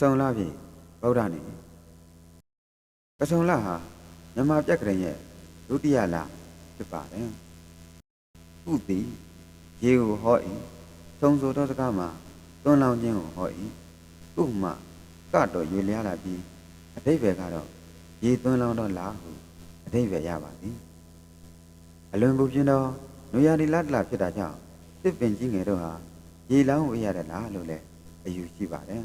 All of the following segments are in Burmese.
စုံလဖြင့်ဗုဒ္ဓနေကစုံလဟာမြန်မာပြက်ကလေးရဲ့ဒုတိယလဖြစ်ပါတယ်ခုသည်ရေကိုဟော၏သုံးဆိုသောစကားမှာတွန်းလောင်းခြင်းကိုဟော၏ဥပမာကတော့ရွေလျားလာပြီးအတိတ်ပဲကတော့ရေတွန်းလောင်းတော့လားဟုအတိတ်ပဲရပါသည်အလွန်ပူပြင်းသောနွေရာသီလတလဖြစ်တာကြောင့်တစ်ပင်ကြီးငယ်တို့ဟာရေလောင်းဝေးရတယ်လားလို့လည်းအယူရှိပါတယ်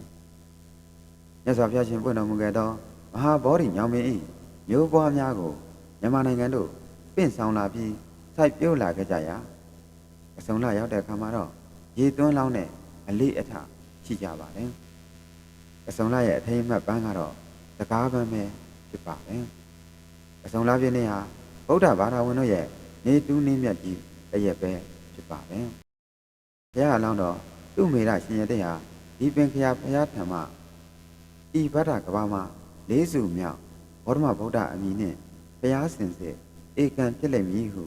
မြတ်စွာဘုရားရှင်ပွင့်တော်မူခဲ့သောမဟာဗောဓိညောင်မင်း၏မျိုးပွားများကိုမြန်မာနိုင်ငံတို့ပင့်ဆောင်လာပြီးစိုက်ပျိုးလာခဲ့ကြရာအစုံလာရောက်တဲ့အခါမှာတော့ရေသွန်းလောင်းတဲ့အလေးအထရှိကြပါတယ်အစုံလာရဲ့အထိမ်းအမှတ်ပန်းကတော့တကားပန်းပဲဖြစ်ပါတယ်အစုံလာပြည့်နေ့ဟာဗုဒ္ဓဘာသာဝင်တို့ရဲ့နေတူးနေမြတ်ကြီးတစ်ရက်ပဲဖြစ်ပါတယ်ဘုရားအလောင်းတော်သူ့မေရရှင်ရတဲ့ဟာဒီပင်ခရာဘုရားထံမှာ ဤဗဒ္ဒကဘာမှာလေးစုမြောက်ဘောဓမဗုဒ္ဓအမည်နှင့်ဘုရားစင်စစ်ဧကံဖြစ်လိမ့်မည်ဟု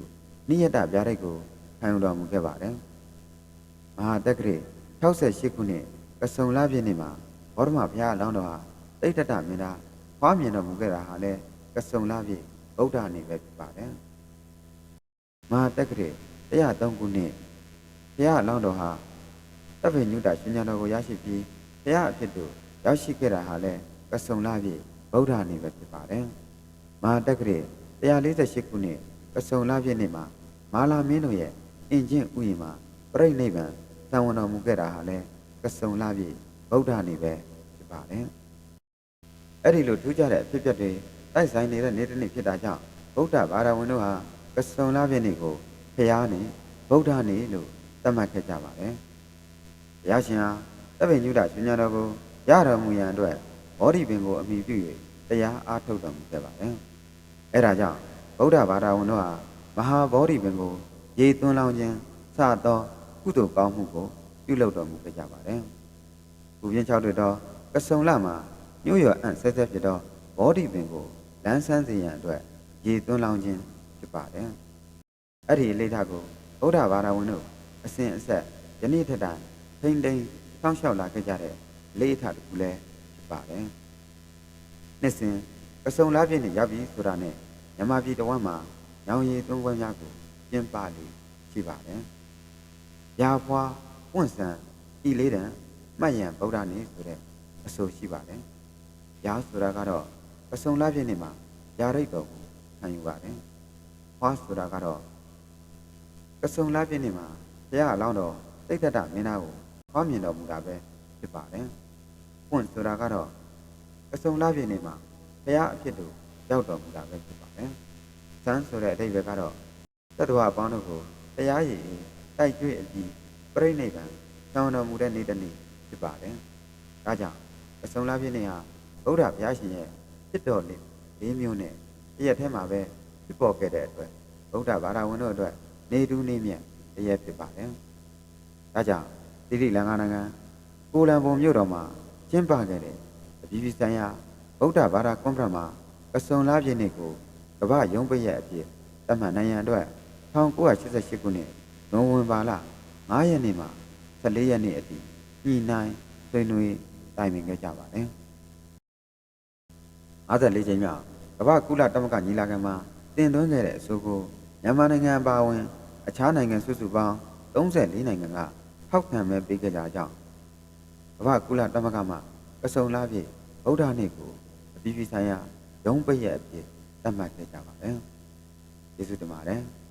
နိယတဗျာဒိတ်ကိုခံယူတော်မူခဲ့ပါတယ်။မဟာတက္ကရေ68ခုနှစ်ကစုံလပြည့်နေ့မှာဘောဓမဘုရားအလောင်းတော်ဟာတိဋ္ဌတမင်းသားဟောမြင်တော်မူခဲ့တာဟာလည်းကစုံလပြည့်ဗုဒ္ဓနေ့ပဲဖြစ်ပါတယ်။မဟာတက္ကရေ103ခုနှစ်ဘုရားအလောင်းတော်ဟာတပ်ဖေညုတရှင်ညာတော်ကိုရရှိပြီးဘုရားအဖြစ်သို့ ရောက်ရှိခဲ့တာဟာလည်းကစုံလာပြည့်ဗုဒ္ဓနေပဲဖြစ်ပါတယ်။မဟာတက္ကရေ148ခုနှစ်ကစုံလာပြည့်နေ့မှာမာလာမင်းတို့ရဲ့အင်ဂျင်ဥယျာဉ်မှာပြိဋိနိဗ္ဗာန်တန်ဝန်တော်မူခဲ့တာဟာလည်းကစုံလာပြည့်ဗုဒ္ဓနေပဲဖြစ်ပါတယ်။အဲ့ဒီလိုထူးခြားတဲ့အဖြစ်အပျက်တွေတိုက်ဆိုင်နေတဲ့နေ့တစ်နေ့ဖြစ်တာကြောင့်ဗုဒ္ဓဘာသာဝင်တို့ဟာကစုံလာပြည့်နေ့ကိုဖျားနေဗုဒ္ဓနေလို့သတ်မှတ်ခဲ့ကြပါတယ်။ဘုရားရှင်ဟာတပည့်ညုဒရှင်ညာတော်ကို ရတော်မူရန်အတွက်ဘောဓိပင်ကိုအမိပြု၍တရားအားထုတ်တော်မူခဲ့ပါတယ်။အဲဒါကြောင့်ဗုဒ္ဓဘာသာဝင်တို့ဟာမဟာဘောဓိပင်ကိုရေသွန်းလောင်းခြင်းစသောကုသိုလ်ကောင်းမှုကိုပြုလုပ်တော်မူခဲ့ကြပါတယ်။ဘူပြင်း၆တွေတော့ကစုံလမှာမြို့ရွာအံ့ဆက်ဆက်ဖြစ်သောဘောဓိပင်ကိုလမ်းဆန်းစေရန်အတွက်ရေသွန်းလောင်းခြင်းဖြစ်ပါတယ်။အဲ့ဒီအလေးထားကိုဗုဒ္ဓဘာသာဝင်တို့အစဉ်အဆက်ယနေ့ထက်တိုင်ထိမ့်သိမ်းစောင့်ရှောက်လာခဲ့ကြတဲ့ လေးအထတစ်ခုလည်းဖြစ်ပါတယ်။နှစ်စဉ်အစုံလားပြည့်နဲ့ရောက်ပြီဆိုတာနဲ့မြမပြည်တော်မှာညောင်ရည်သုံးပွဲများကိုကျင်းပလို့ရှိပါတယ်။ရာဖွာပွန့်ဆန်ဤလေးတန်မှတ်ရန်ဗုဒ္ဓနေဆိုတဲ့အဆိုရှိပါတယ်။ရာဆိုတာကတော့အစုံလားပြည့်နေ့မှာယာရိတ်တော်ကိုခံယူပါတယ်။ဟွာဆိုတာကတော့အစုံလားပြည့်နေ့မှာဘုရားအလောင်းတော်တိတ်တတမင်းသားကိုဟောမြင်တော်မူတာပဲဖြစ်ပါတယ်။ ပွင့်ဆိုတာကတော့အစုံလားပြည့်နေမှာဘုရားအဖြစ်တို့ရောက်တော်မူတာပဲဖြစ်ပါတယ်။ဇန်ဆိုတဲ့အဓိပ္ပာယ်ကတော့တတ္တဝအပေါင်းတို့ကိုတရားရည်တိုက်ကျွေးအပြီးပြိဋိနိဗ္ဗာန်တောင်းတော်မူတဲ့နေ့တစ်နေ့ဖြစ်ပါတယ်။ဒါကြောင့်အစုံလားပြည့်နေဟာဗုဒ္ဓဘုရားရှင်ရဲ့ဖြစ်တော်လေး၄မျိုးနဲ့တရက်ထဲမှာပဲဖြစ်ပေါ်ခဲ့တဲ့အတွက်ဗုဒ္ဓဘာသာဝင်တို့အတွက်နေတူးနေမြတ်တရက်ဖြစ်ပါတယ်။ဒါကြောင့်တိတိလင်္ကာနိုင်ငံကိုလံဘုံမြို့တော်မှာ ကျင်းပခဲ့တဲ့အပြည်ပြည်ဆိုင်ရာဗုဒ္ဓဘာသာကွန်ဖရင့်မှာအစုံလားပြည့်နေ့ကိုကမ္ဘာရုံးပိတ်ရဲ့အဖြစ်သတ်မှတ်နိုင်ရန်အတွက်1988ခုနှစ်နိုဝင်ဘာလ9ရက်နေ့မှာ14ရက်နေ့အထိညှိနှိုင်းဆွေးနွေးတိုင်ပင်ခဲ့ကြပါတယ်54ချိန်မြောက်ကမ္ဘာကုလသမဂ္ဂညီလာခံမှာတင်သွင်းခဲ့တဲ့အဆိုကိုမြန်မာနိုင်ငံအပါအဝင် အခြားနိုင်ငံစုစုပေါင်း34နိုင်ငံကထောက်ခံမဲ့ပေးခဲ့ကြကြောင်း ကမ္ဘာကုလသမဂ္ဂမှကစုံလားပြည့်ဗုဒ္ဓနေ့ကိုအပြည်ပြည်ဆိုင်ရာရုံးပိတ်ရဲ့အဖြစ်သတ်မှတ်ခဲ့ကြပါတယ်။ကျေးဇူးတင်ပါတယ်။